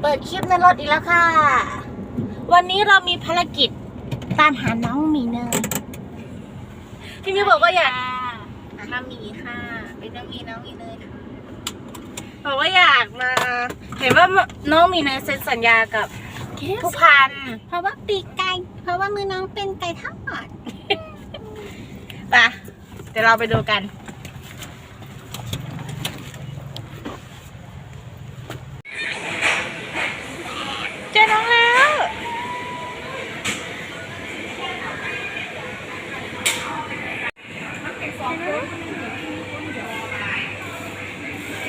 เปิดคลิปในรถอีกแล้วค่ะ วันนี้เรามีภารกิจตามหาน้องหมีเนยพี่มิวบอกว่าอยากน้ำหมีค่ะ เป็นน้ำหมีน้องหมีเลยค่ะบอกว่าอยากมา เห็นว่าน้องหมีเนยเซ็นสัญญากับผู้พัน เพราะว่าปีกไก่ เพราะว่ามือน้องเป็นไก่ทอดไปะเดี๋ยวเราไปดูกัน เจอน้องแล้ว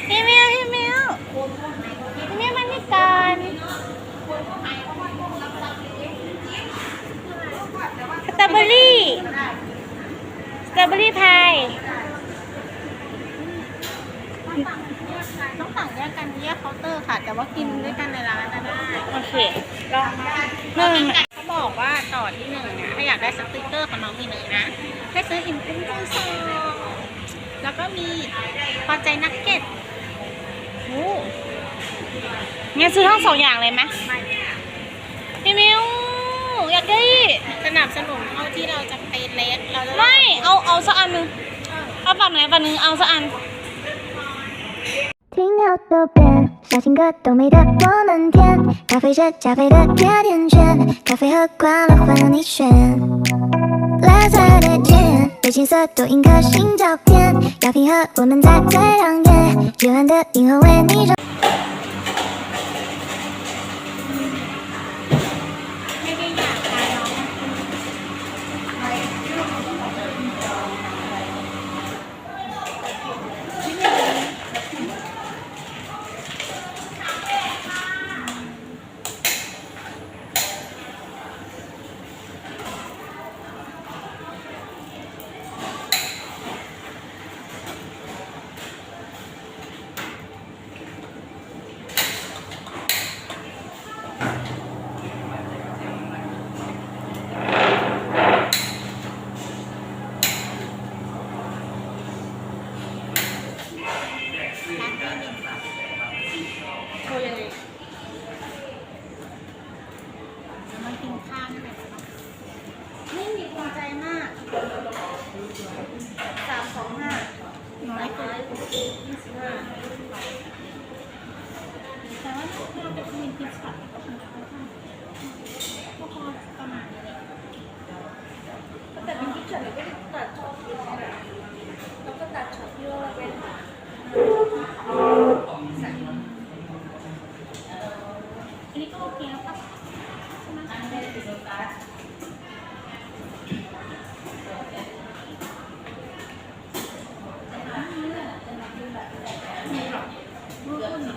พี่มิวพี่มิวพี่มิวมานี่ก่อนสตรอ เบอรี่ สตรอเบอรี่พาย ต้องสั่งแยกกันแยกเคาน์เตอร์ค่ะ แต่ว่ากินด้วยกันในร้านนะได้โอเคลองหนึ่งเขาบอกว่าต่อที่หนึ่งเนี่ยถ้าอยากได้สติกเกอร์ของน้องมีเนยนะ ให้ซื้ออิ่มกุ้งกุ้งซองแล้วก็มีพอใจนักเก็ตโอ้งั้นซื้อทั้งสองอย่างเลยไหมไม่พี่มิว อยากได้ สนับสนุนเท่าที่เราจะไปเลสเราจะ ไม่ เอาเอาสักอันหนึ่งเอาฝั่งไหนฝั่งหนึ่งเอาสักอัน 听好多遍，小情歌都美得我们甜，咖啡是加菲的甜甜圈，咖啡和快乐换了你选。来在列间，被青涩多印颗心照片，要拼合我们在最亮眼，绝暗的银河为你 น้อยเกินยี่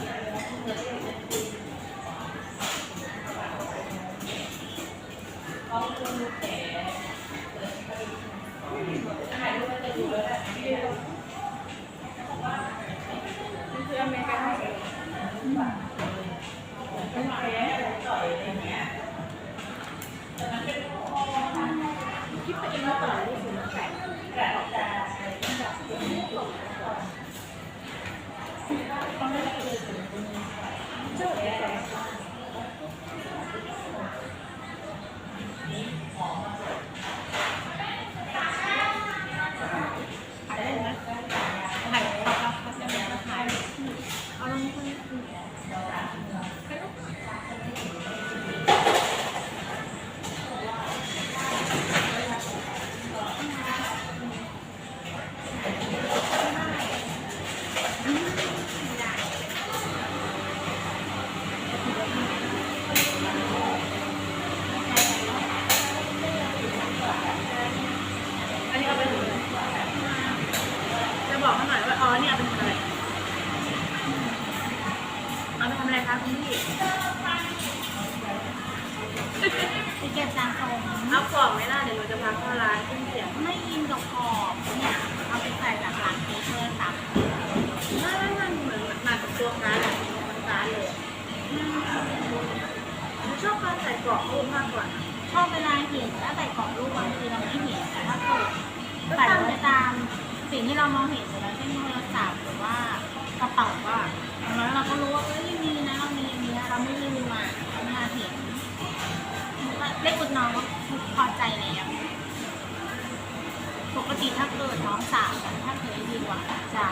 สิบ ไปเก็บจานทรงเอากล่องไหมล่ะเดี๋ยวหนูจะพาเข้าร้านขึ้นเสียงไม่อินกับขอบเนี่ยเอาไปใส่จากร้านเค้กเพื่อตักไม่ไม่ไม่เหมือนมากับตัวร้านอะมันร้านเลยหนูชอบการใส่กรอบรูปมากกว่าชอบเวลาเห็นถ้าใส่กรอบรูปบางทีเราไม่เห็นแต่ถ้าเกิดใส่ไว้ตามสิ่งที่เรามองเห็นอยู่แล้วเช่นโทรศัพท์หรือว่ากระเป๋าว่าอย่างน้อยเราก็รู้ว่าเอ้ยมีนะเรามีอันนี้เราไม่ลืม ได้คุณน้องพอใจแล้วปกติถ้าเกิดน้องสาวถ้าเคยดีกว่าจะ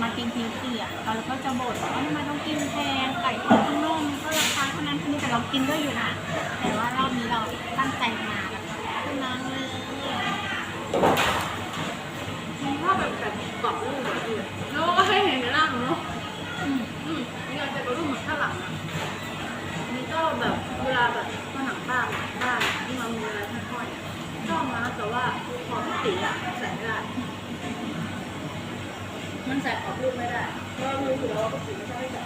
มากินทิ้งเกลี่ยเราก็จะบ่นว่าทำไต้องกินแพงไก่ทอดนุ่มก็ราคาเท่านั้นเท่านี้แต่เรากินด้วยอยู่นะแต่ว่ารอบนี้เราตั้งใจมาแบบวก็น้องเลยชอบแบบแบบกรอบลูกแบบอื่น ได้มันใส่กรอบรูปไม่ได้ เพราะเรารู้อยู่แล้วว่าพี่ตีไม่ชอบให้ใส่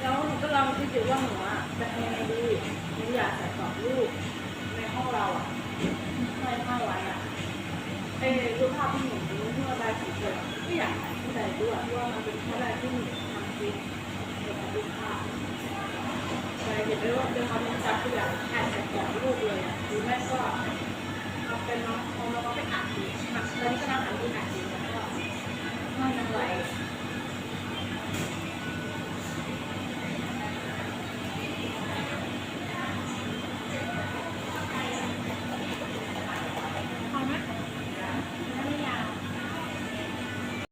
แล้วหนูก็ลองคิดอยู่ว่าหนูอะจะทำยังไงดีหนูอยากใส่กรอบรูปในห้องเราอะไม่เข้าไว้อะเออรูปภาพที่หนูที่ระบายสีเลยไม่อยากใส่ด้วยเพราะว่ามันเป็นแค่อะไรที่หนูทำคลิปเกี่ยวกับรูปภาพแต่เห็นได้ว่าเป็นความเป็นจับตัวอย่างถ่ใส่กรอบรูปเลยอะ เป็นน้ององค์แล้วก็เป็นอาทิตย์ค่ะตอนนี้ก็ลังทำเป็นอาทิตย์แล้วก็นอนไหว